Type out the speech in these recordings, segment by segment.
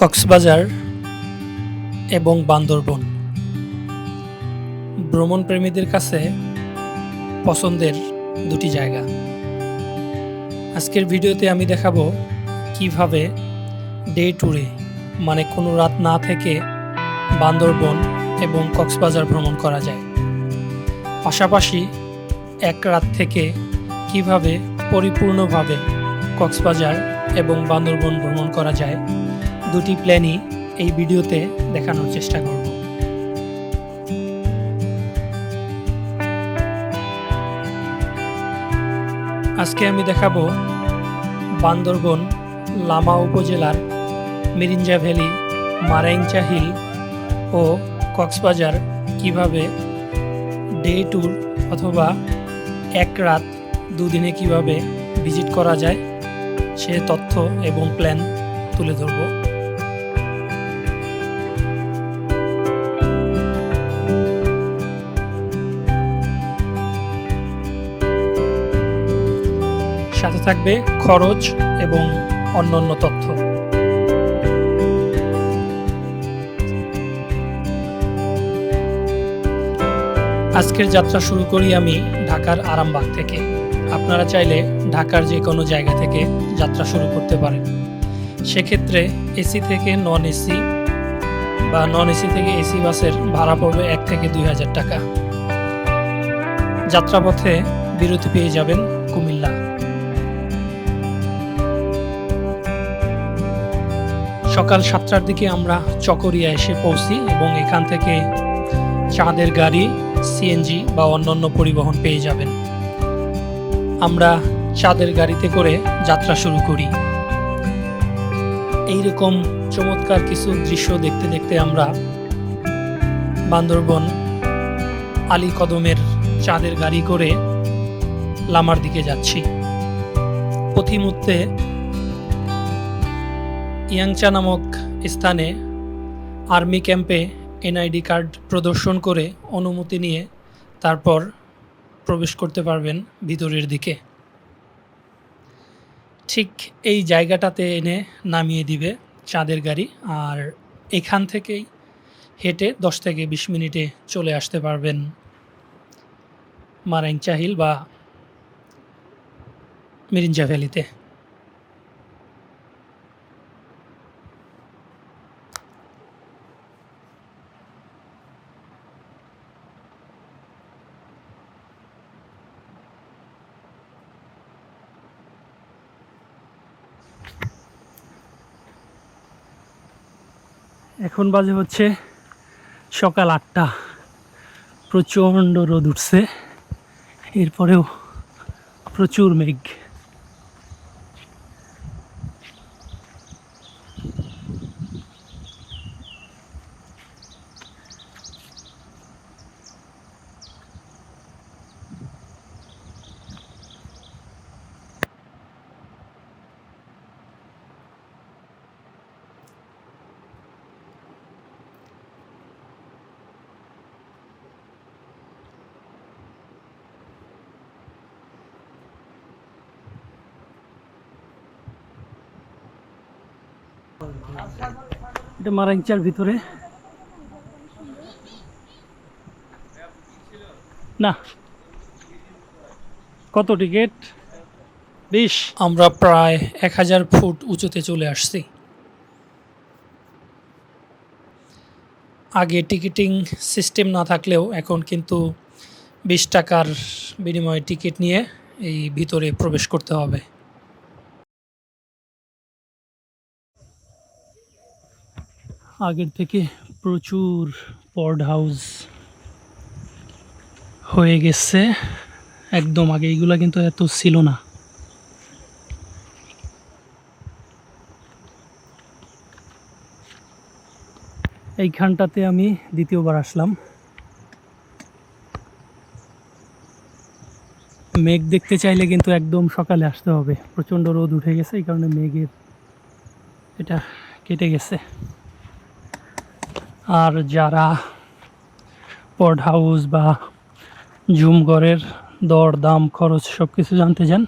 কক্সবাজার এবং বান্দরবন। ভ্রমণ প্রেমীদের কাছে পছন্দের দুটি জায়গা। আজকের ভিডিওতে আমি দেখাবো কীভাবে ডে ট্যুরে মানে কোনো রাত না থেকে বান্দরবন এবং কক্সবাজার ভ্রমণ করা যায়। পাশাপাশি এক রাত থেকে কীভাবে পরিপূর্ণভাবে কক্সবাজার এবং বান্দরবন ভ্রমণ করা যায় দুটি প্ল্যানই এই ভিডিওতে দেখানোর চেষ্টা করব। আজকে আমি দেখাবো বান্দরবন লামা উপজেলার মিরিঞ্জা ভ্যালি মারাইংচা হিল ও কক্সবাজার কীভাবে ডে ট্যুর অথবা এক রাত দুদিনে কীভাবে ভিজিট করা যায় সে তথ্য এবং প্ল্যান তুলে ধরব। থাকবে খরচ এবং অন্যান্য তথ্য। আজকের যাত্রা শুরু করি আমি ঢাকার আরামবাগ থেকে। আপনারা চাইলে ঢাকার যে কোনো জায়গা থেকে যাত্রা শুরু করতে পারেন। সেক্ষেত্রে এসি থেকে নন এসি বা নন এসি থেকে এসি বাসের ভাড়া পড়বে এক থেকে দুই হাজার টাকা। যাত্রাপথে বিরতি পেয়ে যাবেন কুমিল্লা। সকাল সাতটার দিকে আমরা চকরিয়া এসে পৌঁছি এবং এখান থেকে চাঁদের গাড়ি সিএনজি বা অন্যান্য পরিবহন পেয়ে যাবেন। আমরা চাঁদের গাড়িতে করে যাত্রা শুরু করি। এইরকম চমৎকার কিছু দৃশ্য দেখতে দেখতে আমরা বান্দরবন আলী কদমের চাঁদের গাড়ি করে লামার দিকে যাচ্ছি। পথিমধ্যে ইয়াংচা নামক স্থানে আর্মি ক্যাম্পে এনআইডি কার্ড প্রদর্শন করে অনুমতি নিয়ে তারপর প্রবেশ করতে পারবেন ভিতরের দিকে। ঠিক এই জায়গাটাতে এনে নামিয়ে দিবে চাঁদের গাড়ি আর এখান থেকেই হেঁটে দশ থেকে বিশ মিনিটে চলে আসতে পারবেন মারাইংচা হিল বা মিরিঞ্জা ভ্যালিতে। এখন বাজে হচ্ছে সকাল আটটা। প্রচণ্ড রোদ উঠছে। এরপরেও প্রচুর মেঘ। এটা মারাংচার ভিতরে। না। কত টিকিট? বিশ। আমরা প্রায় এক হাজার ফুট উঁচুতে চলে আসছি। আগে টিকিটিং সিস্টেম না থাকলেও এখন কিন্তু বিশ টাকার বিনিময়ে টিকিট নিয়ে এই ভিতরে প্রবেশ করতে হবে। আগের থেকে প্রচুর পড হাউস হয়ে গেছে। একদম আগে এইগুলা কিন্তু এত ছিল না। এইখানটাতে আমি দ্বিতীয়বার আসলাম। মেঘ দেখতে চাইলে কিন্তু একদম সকালে আসতে হবে। প্রচণ্ড রোদ উঠে গেছে, এই কারণে মেঘের এটা কেটে গেছে। আর যারা পড হাউস বা ঝুমঘরের দর, দাম, খরচ সব কিছু জানতে চান,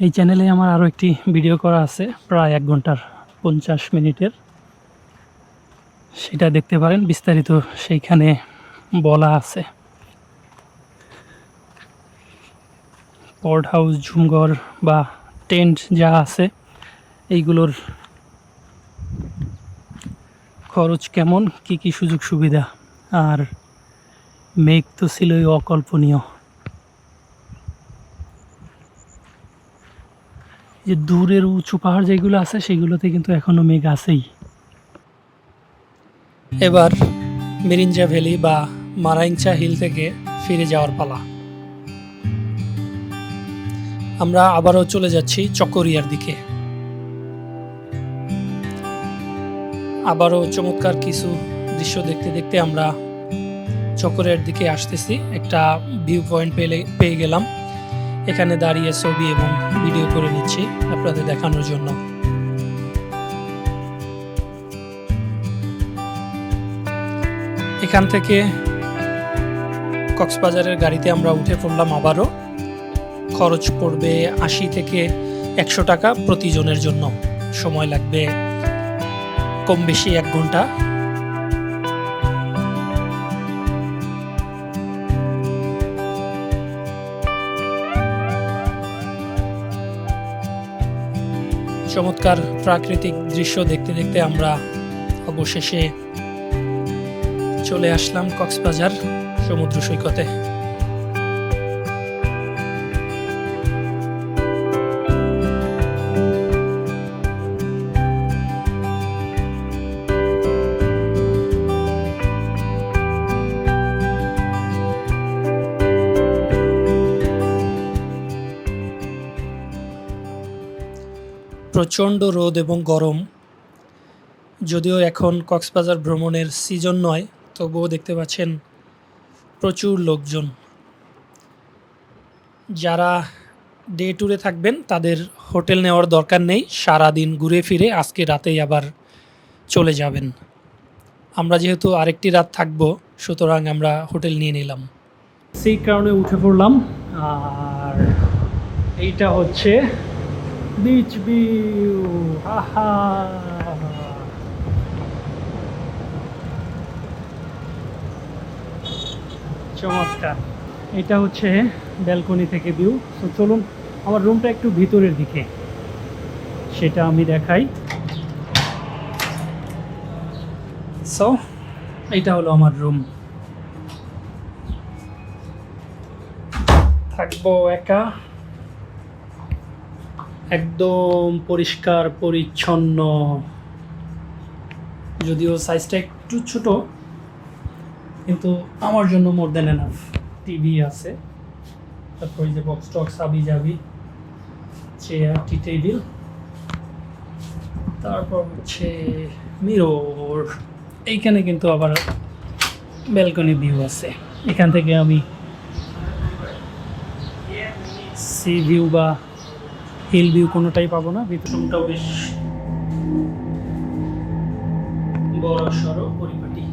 এই চ্যানেলে আমার আরও একটি ভিডিও করা আছে, প্রায় এক ঘণ্টার পঞ্চাশ মিনিটের। সেটা দেখতে পারেন, বিস্তারিত সেইখানে বলা আছে। পর্ট হাউস ঝুমঘর বা টেন্ট যা আছে, এইগুলোর খরচ কেমন? কি কি সুযোগ সুবিধা? আর মেঘ তো ছিলই অকল্পনীয়। যে দূরের উঁচু পাহাড় যেগুলো আছে, সেগুলোতে কিন্তু এখনও মেঘ আছেই। এবার মিরিঞ্জা ভ্যালি বা মারাইংচা হিল থেকে ফিরে যাওয়ার পালা। আমরা আবারও চলে যাচ্ছি চকরিয়ার দিকে। আবারও চমৎকার কিছু দৃশ্য দেখতে দেখতে আমরা চকরিয়ার দিকে আসতেছি। একটা ভিউ পয়েন্ট পেলে পেয়ে গেলাম। এখানে দাঁড়িয়ে ছবি এবং ভিডিও করে নিচ্ছি আপনাদের দেখানোর জন্য। এখান থেকে কক্সবাজারের গাড়িতে আমরা উঠে পড়লাম আবারও। খরচ পড়বে আশি থেকে একশো টাকা প্রতিজনের জন্য। সময় লাগবে কম বেশি এক ঘণ্টা। চমৎকার প্রাকৃতিক দৃশ্য দেখতে দেখতে আমরা অবশেষে চলে আসলাম কক্সবাজার সমুদ্র সৈকতে। প্রচণ্ড রোদ এবং গরম। যদিও এখন কক্সবাজার ভ্রমণের সিজন নয়, তবুও দেখতে পাচ্ছেন প্রচুর লোকজন। যারা ডে ট্যুরে থাকবেন, তাদের হোটেল নেওয়ার দরকার নেই সারা দিন ঘুরে ফিরে আজকে রাতেই আবার চলে যাবেন। আমরা যেহেতু আরেকটি রাত থাকব, সুতরাং আমরা হোটেল নিয়ে নিলাম। সেই কারণে উঠে পড়লাম, আর এইটা হচ্ছে বিচ ভিউ আহা চমৎকার। এটা হচ্ছে ব্যালকনি থেকে ভিউ তো চলুন আমার রুমটা একটু ভিতরের দিকে। সেটা আমি দেখাই। সো এটা হলো আমার রুম থাকব একা। একদম পরিষ্কার, পরিচ্ছন্ন। যদিও সাইজটা একটু ছোট, কিন্তু আমার জন্য মোর দেন এনাফ টিভি আছে। তারপর যে বক্স টক্স আবি যাবি চেয়ার টি টেবিল তারপর হচ্ছে মিরর এইখানে কিন্তু আবার ব্যালকনি ভিউ আছে। এখান থেকে আমি সি ভিউ বা হিল ভিউ কোনোটাই পাবো না। ভিতরটাও বেশ বড় সড়ো পরিপাটি।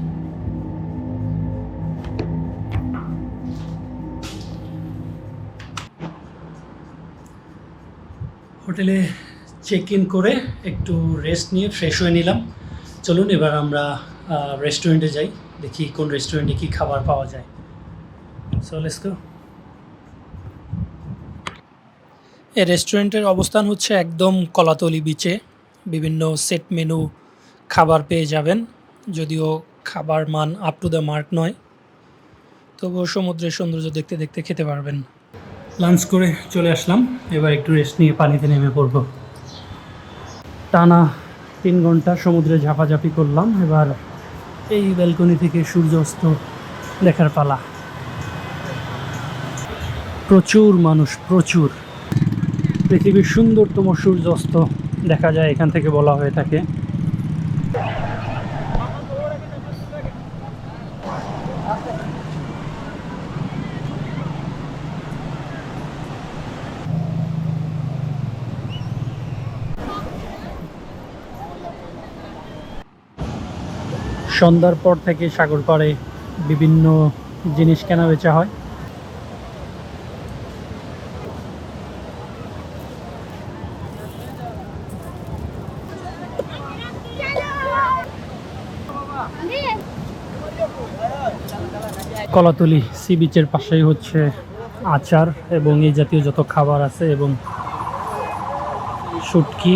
হোটেলে চেক ইন করে একটু রেস্ট নিয়ে ফ্রেশ হয়ে নিলাম। চলুন, এবার আমরা রেস্টুরেন্টে যাই, দেখি কোন রেস্টুরেন্টে কী খাবার পাওয়া যায়। সো লেটস গো এই রেস্টুরেন্টের অবস্থান হচ্ছে একদম কলাতলি বিচে বিভিন্ন সেট মেনু খাবার পেয়ে যাবেন, যদিও খাবার মান আপ টু দ্য মার্ক নয়। তবুও সমুদ্রের সৌন্দর্য দেখতে দেখতে খেতে পারবেন। লাঞ্চ করে চলে আসলাম, এবার একটু রেস্ট নিয়ে পানিতে নেমে পড়ব। টানা তিন ঘণ্টা সমুদ্রে ঝাপাঝাপি করলাম, এবার এই ব্যালকনি থেকে সূর্যাস্ত দেখার পালা। প্রচুর মানুষ, প্রচুর। পৃথিবীর সুন্দরতম সূর্যাস্ত দেখা যায়, এখান থেকে বলা হয়ে থাকে। সন্ধ্যার পর থেকে সাগর পাড়ে বিভিন্ন জিনিস কেনা বেচা হয়। কলাতলি সি বিচের পাশেই হচ্ছে আচার এবং এই জাতীয় যত খাবার আছে এবং শুটকি।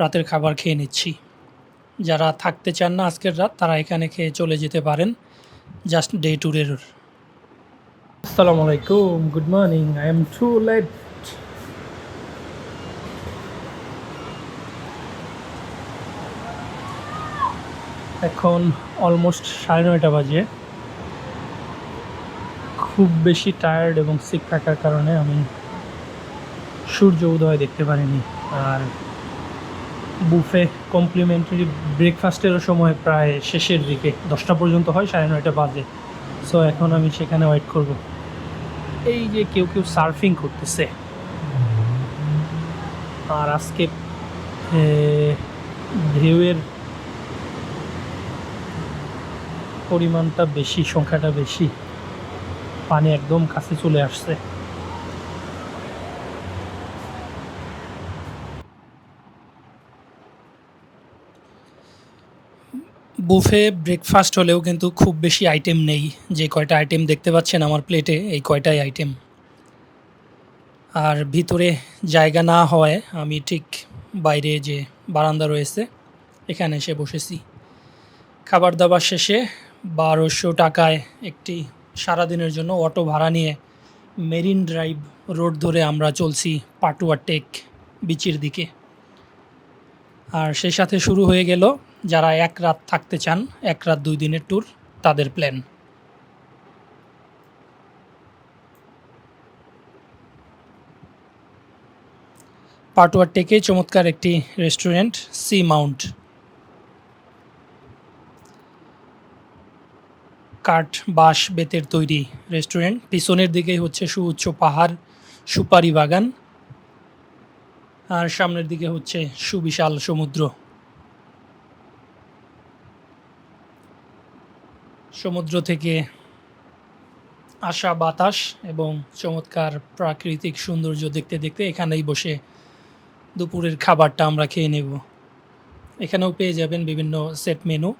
রাতের খাবার খেয়ে নিচ্ছি। যারা থাকতে চান না আজকের রাত, তারা এখানে খেয়ে চলে যেতে পারেন। জাস্ট ডে ট্যুরের। আসসালামু আলাইকুম, good morning, I am too late. এখন অলমোস্ট সাড়ে নয়টা বাজে। খুব বেশি টায়ার্ড এবং সিক থাকার কারণে আমি সূর্য উদয় দেখতে পারিনি। আর বুফে কমপ্লিমেন্টারি ব্রেকফাস্টেরও সময় প্রায় শেষের দিকে। দশটা পর্যন্ত হয়, সাড়ে নয়টা বাজে। সো এখন আমি সেখানে ওয়েট করব। এই যে কেউ কেউ সার্ফিং করতেছে। আর আজকে ঢেউয়ের পরিমাণটা বেশি, সংখ্যাটা বেশি। পানি একদম কাছে চলে আসছে। বুফে ব্রেকফাস্ট হলেও কিন্তু খুব বেশি আইটেম নেই। যে কয়টা আইটেম দেখতে পাচ্ছেন আমার প্লেটে এই কয়টাই আইটেম আর ভিতরে জায়গা না হওয়ায় আমি ঠিক বাইরে যে বারান্দা রয়েছে, এখানে এসে বসেছি। খাবার দাবার শেষে বারোশো টাকায় একটি সারাদিনের জন্য অটো ভাড়া নিয়ে মেরিন ড্রাইভ রোড ধরে আমরা চলছি পাটুয়া টেক, বিচির দিকে। আর সেই সাথে শুরু হয়ে গেল যারা এক রাত থাকতে চান, এক রাত দুই দিনের ট্যুর তাদের প্ল্যান পাটুয়া টেকে চমৎকার একটি রেস্টুরেন্ট সি মাউন্ট কাঠ, বাঁশ, বেতের তৈরি রেস্টুরেন্ট পিছনের দিকেই হচ্ছে সুউচ্চ পাহাড়, সুপারি বাগান। আর সামনের দিকে হচ্ছে সুবিশাল সমুদ্র। সমুদ্র থেকে আসা বাতাস এবং চমৎকার প্রাকৃতিক সৌন্দর্য দেখতে দেখতে এখানেই বসে দুপুরের খাবারটা আমরা খেয়ে নেব। এখানেও পেয়ে যাবেন বিভিন্ন সেট মেনু,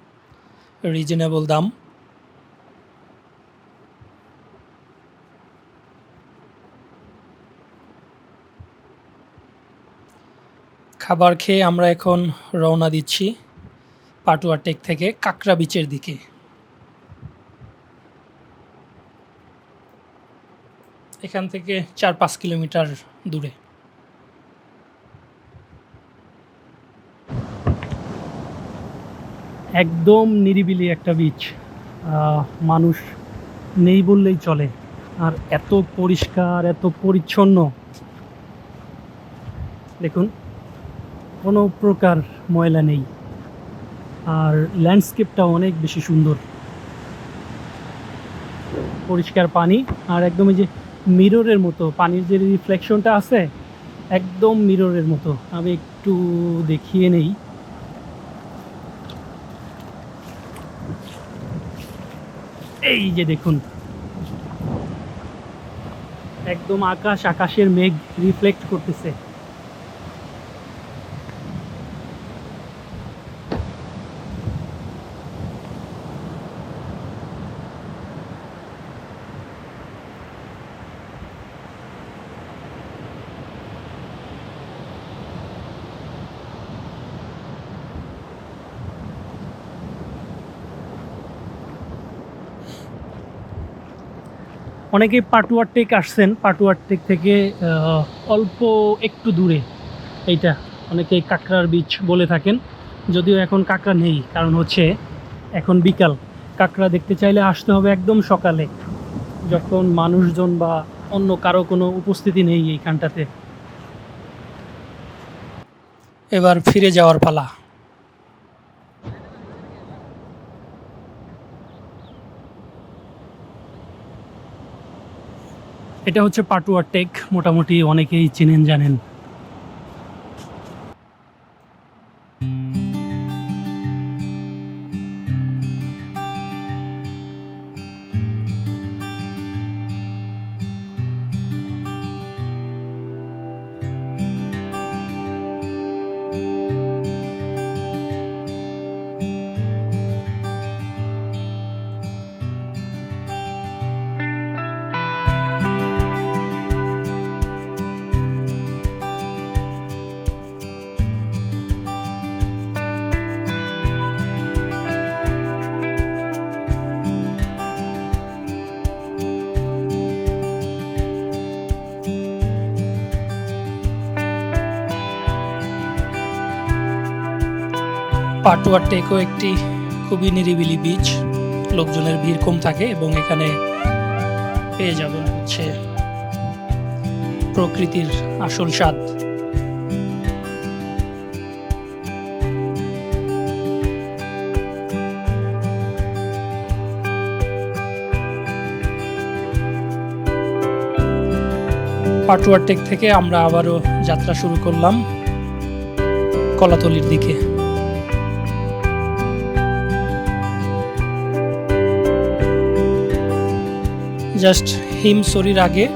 রিজনেবল দাম। খাবার খেয়ে আমরা এখন রওনা দিচ্ছি পাটুয়া টেক থেকে কাকরা বিচের দিকে। এখান থেকে চার পাঁচ কিলোমিটার দূরে। একদম নিরিবিলি একটা বিচ মানুষ নেই বললেই চলে। আর এত পরিষ্কার, এত পরিচ্ছন্ন। দেখুন, কোনো প্রকার ময়লা নেই। আর ল্যান্ডস্কেপটা অনেক বেশি সুন্দর। পরিষ্কার পানি, আর একদম এই যে মিররের মতো, পানির যে রিফ্লেকশনটা আছে, একদম মিররের মতো। আমি একটু দেখিয়ে নেই। এই যে দেখুন। একদম আকাশ, আকাশের মেঘ রিফ্লেক্ট করতেছে। অনেকেই পাটুয়ার টেক আসছেন পাটুয়ার টেক থেকে অল্প একটু দূরে। এইটা অনেকেই কাকরার বিচ বলে থাকেন। যদিও এখন কাঁকড়া নেই, কারণ হচ্ছে এখন বিকাল। কাঁকড়া দেখতে চাইলে আসতে হবে একদম সকালে। যখন মানুষজন বা অন্য কারও কোনো উপস্থিতি নেই এইখানটাতে। এবার ফিরে যাওয়ার পালা। এটা হচ্ছে পাটুয়া টেক। মোটামুটি অনেকেই চেনেন জানেন। পাটুয়া টেকও একটি খুবই নিরিবিলি বিচ লোকজনের ভিড় কম থাকে এবং এখানে পেয়ে যাবেন হচ্ছে প্রকৃতির আসল স্বাদ। পাটুয়ার টেক থেকে আমরা আবারও যাত্রা শুরু করলাম। কলাতলির দিকে। জাস্ট হিম হিমসরির আগে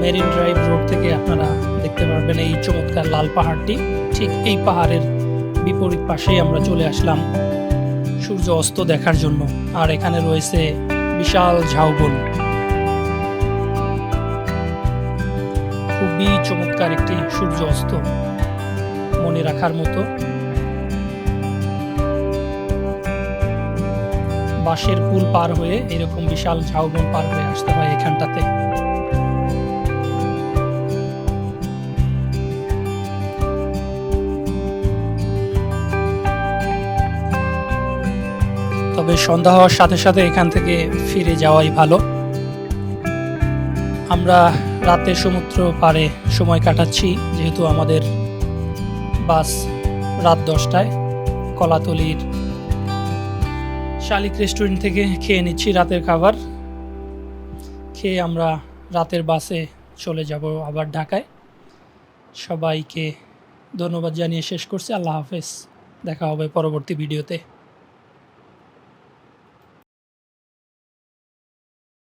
মেরিন ড্রাইভ রোড থেকে আপনারা দেখতে পারবেন এই চমৎকার লাল পাহাড়টি। ঠিক এই পাহাড়ের বিপরীত পাশেই আমরা চলে আসলাম সূর্য অস্ত দেখার জন্য। আর এখানে রয়েছে বিশাল ঝাউবন। খুবই চমৎকার একটি সূর্য অস্ত মনে রাখার মতো। বাঁশের পুল পার হয়ে এরকম বিশাল ঝাউবন পার হয়ে আসতে হয় এখানটাতে। তবে সন্ধ্যা হওয়ার সাথে সাথে এখান থেকে ফিরে যাওয়াই ভালো। আমরা রাতে সমুদ্র পারে সময় কাটাচ্ছি, যেহেতু আমাদের বাস রাত দশটায়, কলাতলির শালিক রেস্টুরেন্ট থেকে খেয়ে নিচ্ছি রাতের খাবার। খেয়ে আমরা রাতের বাসে চলে যাব আবার ঢাকায়। সবাইকে ধন্যবাদ জানিয়ে শেষ করছি। আল্লাহ হাফেজ। দেখা হবে পরবর্তী ভিডিওতে।